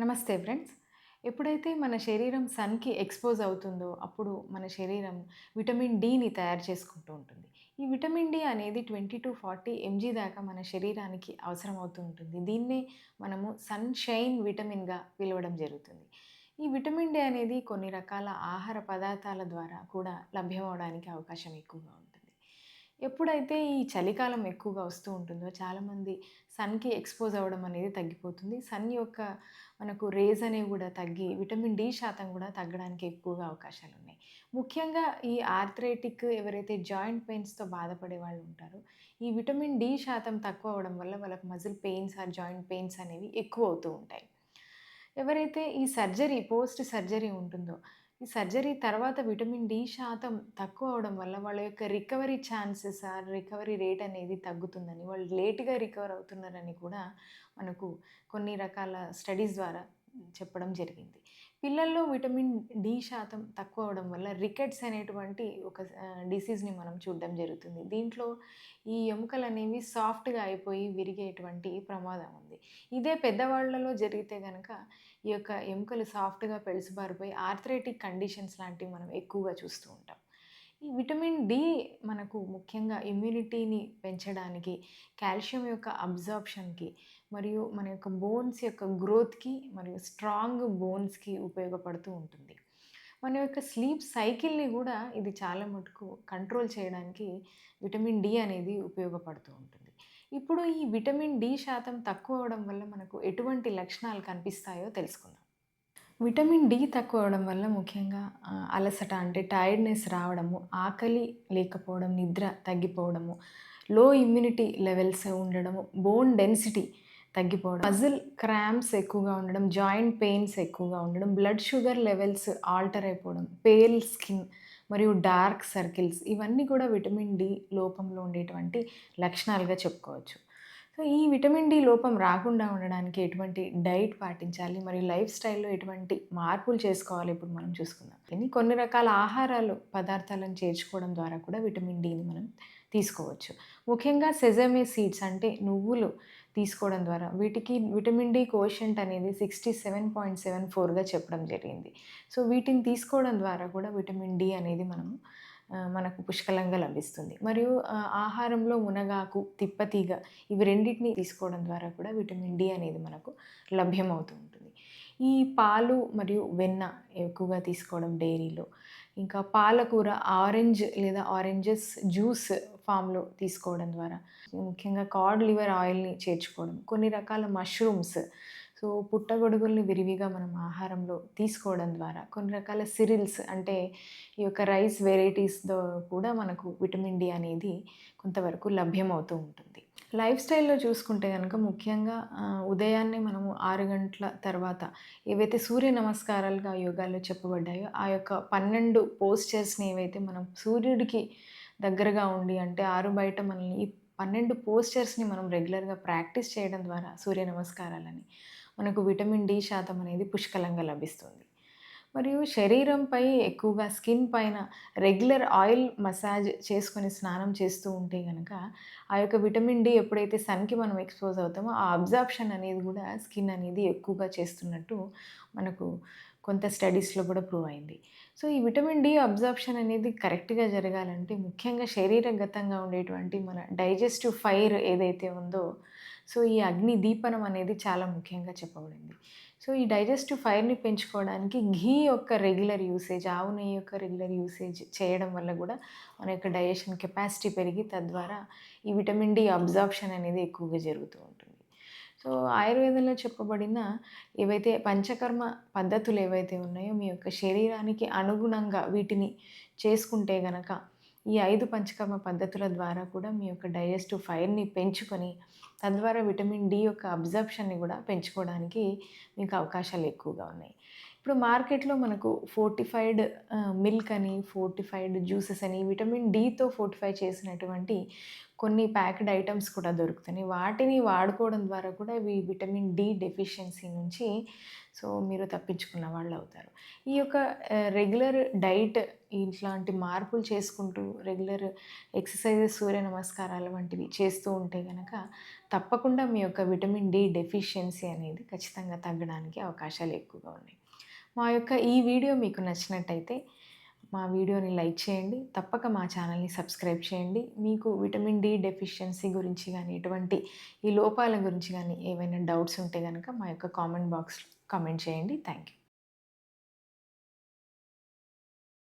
నమస్తే ఫ్రెండ్స్. ఎప్పుడైతే మన శరీరం సన్కి ఎక్స్పోజ్ అవుతుందో అప్పుడు మన శరీరం విటమిన్ డిని తయారు చేసుకుంటూ ఉంటుంది. ఈ విటమిన్ డి అనేది ట్వంటీ టు ఫార్టీ ఎంజీ దాకా మన శరీరానికి అవసరం అవుతూ ఉంటుంది. దీన్నే మనము సన్షైన్ విటమిన్గా పిలవడం జరుగుతుంది. ఈ విటమిన్ డి అనేది కొన్ని రకాల ఆహార పదార్థాల ద్వారా కూడా లభ్యమవడానికి అవకాశం ఎక్కువగా ఉంటుంది. ఎప్పుడైతే ఈ చలికాలం ఎక్కువగా వస్తూ ఉంటుందో చాలామంది సన్కి ఎక్స్పోజ్ అవ్వడం అనేది తగ్గిపోతుంది. సన్ యొక్క మనకు రేజ్ అనేవి కూడా తగ్గి విటమిన్ డి శాతం కూడా తగ్గడానికి ఎక్కువగా అవకాశాలు ఉన్నాయి. ముఖ్యంగా ఈ ఆర్థరైటిక్ ఎవరైతే జాయింట్ పెయిన్స్తో బాధపడే వాళ్ళు ఉంటారో ఈ విటమిన్ డి శాతం తక్కువ అవ్వడం వల్ల వాళ్ళకి muscle pains or joint pains అనేవి ఎక్కువ అవుతూ ఉంటాయి. ఎవరైతే ఈ సర్జరీ పోస్ట్ సర్జరీ ఉంటుందో ఈ సర్జరీ తర్వాత విటమిన్ డి శాతం తక్కువ అవడం వల్ల వాళ్ళ యొక్క రికవరీ ఛాన్సెస్ ఆ రికవరీ రేట్ అనేది తగ్గుతుందని వాళ్ళు లేట్గా రికవర్ అవుతున్నారని కూడా మనకు కొన్ని రకాల స్టడీస్ ద్వారా చెప్పడం జరిగింది. పిల్లల్లో విటమిన్ డి శాతం తక్కువ అవడం వల్ల రికెట్స్ అనేటువంటి ఒక డిసీజ్ని మనం చూడడం జరుగుతుంది. దీంట్లో ఈ ఎముకలు అనేవి సాఫ్ట్గా అయిపోయి విరిగేటువంటి ప్రమాదం ఉంది. ఇదే పెద్దవాళ్ళలో జరిగితే కనుక ఈ యొక్క ఎముకలు సాఫ్ట్గా పెలుసుబారిపోయి ఆర్థరైటిక్ కండిషన్స్ లాంటివి మనం ఎక్కువగా చూస్తూ ఉంటాం. ఈ విటమిన్ డి మనకు ముఖ్యంగా ఇమ్యూనిటీని పెంచడానికి కాల్షియం యొక్క అబ్జార్ప్షన్కి మరియు మన యొక్క బోన్స్ యొక్క గ్రోత్కి మరియు స్ట్రాంగ్ బోన్స్కి ఉపయోగపడుతూ ఉంటుంది. మన యొక్క స్లీప్ సైకిల్ని కూడా ఇది చాలా మటుకు కంట్రోల్ చేయడానికి విటమిన్ డి అనేది ఉపయోగపడుతూ ఉంటుంది. ఇప్పుడు ఈ విటమిన్ డి శాతం తక్కువ అవడం వల్ల మనకు ఎటువంటి లక్షణాలు కనిపిస్తాయో తెలుసుకుందాం. విటమిన్ డి తక్కువ అవడం వల్ల ముఖ్యంగా అలసట అంటే టైర్డ్నెస్ రావడము ఆకలి లేకపోవడం నిద్ర తగ్గిపోవడము లో ఇమ్యూనిటీ లెవెల్స్ ఉండడము బోన్ డెన్సిటీ తగ్గిపోవడం మజిల్ క్రామ్స్ ఎక్కువగా ఉండడం జాయింట్ పెయిన్స్ ఎక్కువగా ఉండడం బ్లడ్ షుగర్ లెవెల్స్ ఆల్టర్ అయిపోవడం పేల్ స్కిన్ మరియు డార్క్ సర్కిల్స్ ఇవన్నీ కూడా విటమిన్ డి లోపంలో ఉండేటువంటి లక్షణాలుగా చెప్పుకోవచ్చు. సో ఈ విటమిన్ డి లోపం రాకుండా ఉండడానికి ఎటువంటి డైట్ పాటించాలి? మరియు లైఫ్ స్టైల్లో ఎటువంటి మార్పులు చేసుకోవాలి? ఇప్పుడు మనం చూసుకుందాం. కొన్ని రకాల ఆహారాలు పదార్థాలను చేర్చుకోవడం ద్వారా కూడా విటమిన్ డిని మనం తీసుకోవచ్చు. ముఖ్యంగా సెజమే సీడ్స్ అంటే నువ్వులు తీసుకోవడం ద్వారా వీటికి విటమిన్ డి కోషంట్ అనేది సిక్స్టీ సెవెన్ పాయింట్ సెవెన్ ఫోర్గా చెప్పడం జరిగింది. సో వీటిని తీసుకోవడం ద్వారా కూడా విటమిన్ డి అనేది మనము మనకు పుష్కలంగా లభిస్తుంది. మరియు ఆహారంలో మునగాకు తిప్పతీగ ఇవి రెండింటిని తీసుకోవడం ద్వారా కూడా విటమిన్ డి అనేది మనకు లభ్యమవుతూ ఉంటుంది. ఈ పాలు మరియు వెన్న ఎక్కువగా తీసుకోవడం డైరీలో. ఇంకా పాలకూర ఆరెంజ్ లేదా ఆరెంజెస్ జ్యూస్ ఫామ్లో తీసుకోవడం ద్వారా ముఖ్యంగా కార్డ్ లివర్ ఆయిల్ని చేర్చుకోవడం కొన్ని రకాల మష్రూమ్స్ సో పుట్టగొడుగుల్ని విరివిగా మనం ఆహారంలో తీసుకోవడం ద్వారా కొన్ని రకాల సిరిల్స్ అంటే ఈ యొక్క రైస్ వెరైటీస్తో కూడా మనకు విటమిన్ డి అనేది కొంతవరకు లభ్యమవుతూ ఉంటుంది. లైఫ్ స్టైల్లో చూసుకుంటే కనుక ముఖ్యంగా ఉదయాన్నే మనము ఆరు గంటల తర్వాత ఏవైతే సూర్య నమస్కారాలుగా యోగాల్లో చెప్పబడ్డాయో ఆ యొక్క పన్నెండు పోస్చర్స్ని ఏవైతే మనం సూర్యుడికి దగ్గరగా ఉండి అంటే ఆరు బయట మనల్ని ఈ పన్నెండు పోస్చర్స్ని మనం రెగ్యులర్గా ప్రాక్టీస్ చేయడం ద్వారా సూర్య నమస్కారాలని మనకు విటమిన్ డి శాతం అనేది పుష్కలంగా లభిస్తుంది. మరియు శరీరంపై ఎక్కువగా స్కిన్ పైన రెగ్యులర్ ఆయిల్ మసాజ్ చేసుకొని స్నానం చేస్తూ ఉంటే కనుక ఆ యొక్క విటమిన్ డి ఎప్పుడైతే సన్కి మనం ఎక్స్పోజ్ అవుతామో ఆ అబ్జార్ప్షన్ అనేది కూడా స్కిన్ అనేది ఎక్కువగా చేస్తున్నట్టు మనకు కొంత స్టడీస్లో కూడా ప్రూవ్ అయింది. సో ఈ విటమిన్ డి అబ్జార్ప్షన్ అనేది కరెక్ట్గా జరగాలంటే ముఖ్యంగా శరీరగతంగా ఉండేటువంటి మన డైజెస్టివ్ ఫైర్ ఏదైతే ఉందో సో ఈ అగ్ని దీపనం అనేది చాలా ముఖ్యంగా చెప్పబడింది. సో ఈ డైజెస్టివ్ ఫైర్ని పెంచుకోవడానికి ఘీ యొక్క రెగ్యులర్ యూసేజ్ ఆవు నెయ్యి యొక్క రెగ్యులర్ యూసేజ్ చేయడం వల్ల కూడా మన యొక్క డైజెషన్ కెపాసిటీ పెరిగి తద్వారా ఈ విటమిన్ డి అబ్జార్ప్షన్ అనేది ఎక్కువగా జరుగుతూ ఉంటుంది. సో ఆయుర్వేదంలో చెప్పబడిన ఏవైతే పంచకర్మ పద్ధతులు ఏవైతే ఉన్నాయో మీ యొక్క శరీరానికి అనుగుణంగా వీటిని చేసుకుంటే గనక ఈ ఐదు పంచకర్మ పద్ధతుల ద్వారా కూడా మీ యొక్క డైజెస్టివ్ ఫైర్ని పెంచుకొని తద్వారా విటమిన్ డి యొక్క అబ్జర్ప్షన్ని కూడా పెంచుకోవడానికి మీకు అవకాశాలు ఎక్కువగా ఉన్నాయి. ఇప్పుడు మార్కెట్లో మనకు ఫోర్టిఫైడ్ మిల్క్ అని ఫోర్టిఫైడ్ జ్యూసెస్ అని విటమిన్ డితో ఫోర్టిఫై చేసినటువంటి కొన్ని ప్యాక్డ్ ఐటమ్స్ కూడా దొరుకుతాయి వాటిని వాడుకోవడం ద్వారా కూడా ఇవి విటమిన్ డి డెఫిషియన్సీ నుంచి సో మీరు తప్పించుకున్న వాళ్ళు అవుతారు. ఈ యొక్క రెగ్యులర్ డైట్ ఇట్లాంటి మార్పులు చేసుకుంటూ రెగ్యులర్ ఎక్సర్సైజెస్ సూర్య నమస్కారాలు వంటివి చేస్తూ ఉంటే కనుక తప్పకుండా మీ యొక్క విటమిన్ డి డెఫిషియన్సీ అనేది ఖచ్చితంగా తగ్గడానికి అవకాశాలు ఎక్కువగా ఉన్నాయి. మా యొక్క ఈ వీడియో మీకు నచ్చినట్టయితే మా వీడియోని లైక్ చేయండి. తప్పక మా ఛానల్ని సబ్స్క్రైబ్ చేయండి. మీకు విటమిన్ డి డెఫిషియన్సీ గురించి కానీ ఎటువంటి ఈ లోపాల గురించి కానీ ఏవైనా డౌట్స్ ఉంటే కనుక మా యొక్క కామెంట్ బాక్స్లో కామెంట్ చేయండి. Thank you